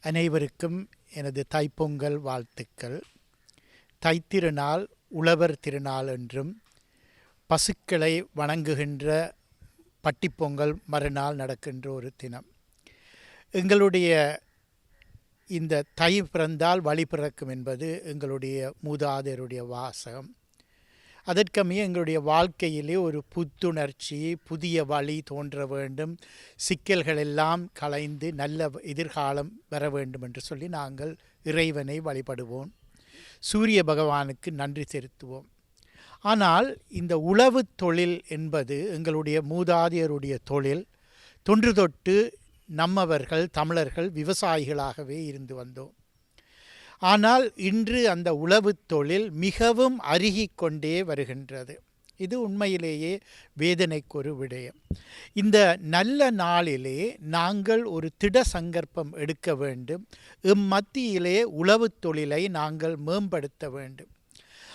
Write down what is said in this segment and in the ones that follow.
அனைவருக்கும் எனது தைப்பொங்கல் வாழ்த்துக்கள். தைத்திருநாள் உழவர் திருநாள் என்றும் பசுக்களை வணங்குகின்ற பட்டிப்பொங்கல் மறுநாள் நடக்கின்ற ஒரு தினம். எங்களுடைய இந்த தை பிறந்தால் வழி பிறக்கும் என்பது எங்களுடைய மூதாதையருடைய வாசகம். அதற்கமைய எங்களுடைய வாழ்க்கையிலே ஒரு புத்துணர்ச்சி புதிய வழி தோன்ற வேண்டும். சிக்கல்கள் எல்லாம் கலைந்து நல்ல எதிர்காலம் வர வேண்டும் என்று சொல்லி நாங்கள் இறைவனை வழிபடுவோம். சூரிய பகவானுக்கு நன்றி செலுத்துவோம். ஆனால் இந்த உளவு தொழில் என்பது எங்களுடைய மூதாதையருடைய தொழில். தொன்று தொட்டு நம்மவர்கள் தமிழர்கள் விவசாயிகளாகவே இருந்து வந்தோம். ஆனால் இன்று அந்த உளவு தொழில் மிகவும் அருகிக் கொண்டே வருகின்றது. இது உண்மையிலேயே வேதனைக்கொரு விடயம். இந்த நல்ல நாளிலே நாங்கள் ஒரு திட சங்கற்பம் எடுக்க வேண்டும். இம்மத்தியிலே உளவு தொழிலை நாங்கள் மேம்படுத்த வேண்டும்.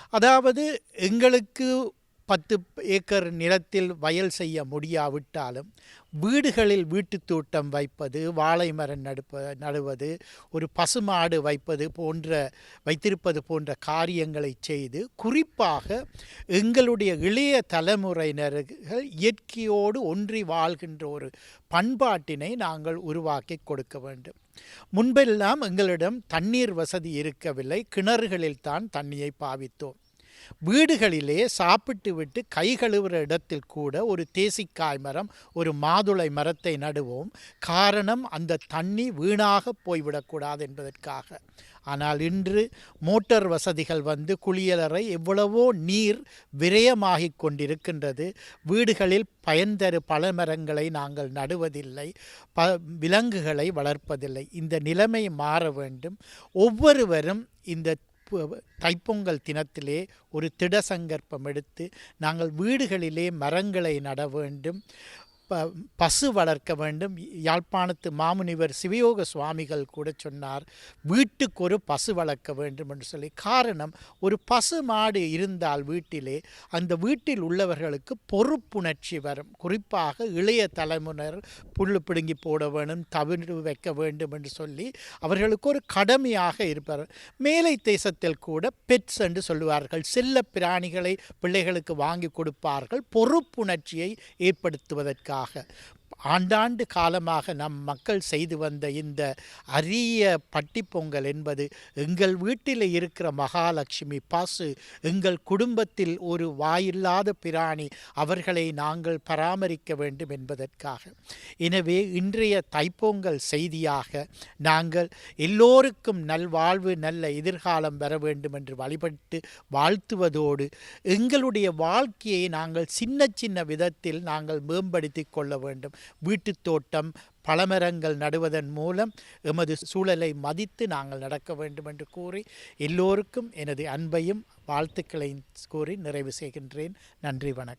அதாவது எங்களுக்கு பத்து ஏக்கர் நிலத்தில் வயல் செய்ய முடியாவிட்டாலும் வீடுகளில் வீட்டு தோட்டம் வைப்பது வாழை மரம் நடுப்ப நடுவது ஒரு பசுமாடு வைப்பது போன்ற வைத்திருப்பது போன்ற காரியங்களை செய்து குறிப்பாக எங்களுடைய இளைய தலைமுறையினர்கள் இயற்கையோடு ஒன்றி வாழ்கின்ற ஒரு பண்பாட்டினை நாங்கள் உருவாக்கி கொடுக்க வேண்டும். முன்பெல்லாம் எங்களிடம் தண்ணீர் வசதி இருக்கவில்லை. கிணறுகளில் தான் தண்ணியை பாவித்தோம். வீடுகளிலே சாப்பிட்டு விட்டு கை கழுவுற இடத்தில் கூட ஒரு தேசிக்காய் மரம் ஒரு மாதுளை மரத்தை நடுவோம். காரணம் அந்த தண்ணி வீணாக போய்விடக்கூடாது என்பதற்காக. ஆனால் இன்று மோட்டார் வசதிகள் வந்து குளியலறை எவ்வளவோ நீர் விரயமாகி கொண்டிருக்கின்றது. வீடுகளில் பயன் தரு பழமரங்களை நாங்கள் நடுவதில்லை ப விலங்குகளை வளர்ப்பதில்லை. இந்த நிலைமை மாற வேண்டும். ஒவ்வொருவரும் இந்த தைப்பொங்கல் தினத்திலே ஒரு திட சங்கற்பம் எடுத்து நாங்கள் வீடுகளிலே மரங்களை நட வேண்டும். ப பசு வளர்க்க வேண்டும். யாழ்ப்பாணத்து மாமுனிவர் சிவயோக சுவாமிகள் கூட சொன்னார் வீட்டுக்கு ஒரு பசு வளர்க்க வேண்டும் என்று சொல்லி. காரணம் ஒரு பசு மாடு இருந்தால் வீட்டிலே அந்த வீட்டில் உள்ளவர்களுக்கு பொறுப்புணர்ச்சி வரும். குறிப்பாக இளைய தலைமுறை புல் பிடுங்கி போட வேணும் தவிர்த்து வைக்க வேண்டும் என்று சொல்லி அவர்களுக்கு ஒரு கடமையாக இருப்பார். மேலை தேசத்தில் கூட பெட்ஸ் என்று சொல்லுவார்கள். செல்ல பிராணிகளை பிள்ளைகளுக்கு வாங்கி கொடுப்பார்கள். பொறுப்புணர்ச்சியை ஏற்படுத்துவதற்காக. மாறாக ஆண்டாண்டு காலமாக நம் மக்கள் செய்து வந்த இந்த அரிய பட்டிப்பொங்கல் என்பது எங்கள் வீட்டில் இருக்கிற மகாலட்சுமி பாசு எங்கள் குடும்பத்தில் ஒரு வாயில்லாத பிராணி அவர்களை நாங்கள் பராமரிக்க வேண்டும் என்பதற்காக. எனவே இன்றைய தைப்பொங்கல் செய்தியாக நாங்கள் எல்லோருக்கும் நல்வாழ்வு நல்ல எதிர்காலம் வர வேண்டும் என்று வழிபட்டு வாழ்த்துவதோடு எங்களுடைய வாழ்க்கையை நாங்கள் சின்ன சின்ன விதத்தில் நாங்கள் மேம்படுத்தி கொள்ள வேண்டும். வீட்டுத் தோட்டம் பழமரங்கள் நடுவதன் மூலம் எமது சூழலை மதித்து நாங்கள் நடக்க வேண்டும் என்று கூறி எல்லோருக்கும் எனது அன்பையும் வாழ்த்துக்களையும் கூறி நிறைவு செய்கின்றேன். நன்றி வணக்கம்.